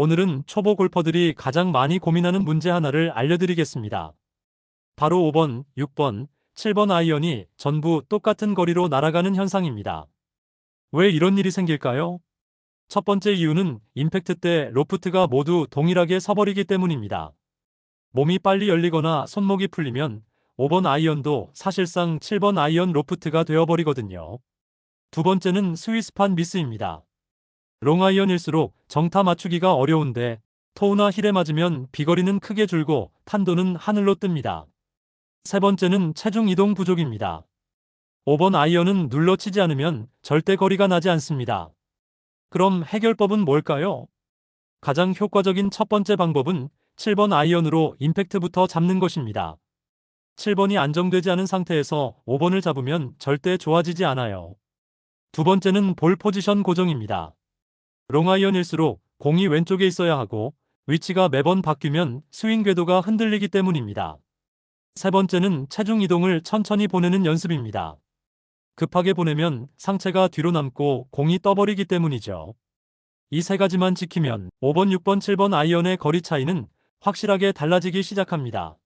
오늘은 초보 골퍼들이 가장 많이 고민하는 문제 하나를 알려드리겠습니다. 바로 5번, 6번, 7번 아이언이 전부 똑같은 거리로 날아가는 현상입니다. 왜 이런 일이 생길까요? 첫 번째 이유는 임팩트 때 로프트가 모두 동일하게 서버리기 때문입니다. 몸이 빨리 열리거나 손목이 풀리면 5번 아이언도 사실상 7번 아이언 로프트가 되어버리거든요. 두 번째는 스위스판 미스입니다. 롱아이언일수록 정타 맞추기가 어려운데 토우나 힐에 맞으면 비거리는 크게 줄고 탄도는 하늘로 뜹니다. 세 번째는 체중 이동 부족입니다. 5번 아이언은 눌러치지 않으면 절대 거리가 나지 않습니다. 그럼 해결법은 뭘까요? 가장 효과적인 첫 번째 방법은 7번 아이언으로 임팩트부터 잡는 것입니다. 7번이 안정되지 않은 상태에서 5번을 잡으면 절대 좋아지지 않아요. 두 번째는 볼 포지션 고정입니다. 롱아이언일수록 공이 왼쪽에 있어야 하고 위치가 매번 바뀌면 스윙 궤도가 흔들리기 때문입니다. 세 번째는 체중 이동을 천천히 보내는 연습입니다. 급하게 보내면 상체가 뒤로 남고 공이 떠버리기 때문이죠. 이 세 가지만 지키면 5번, 6번, 7번 아이언의 거리 차이는 확실하게 달라지기 시작합니다.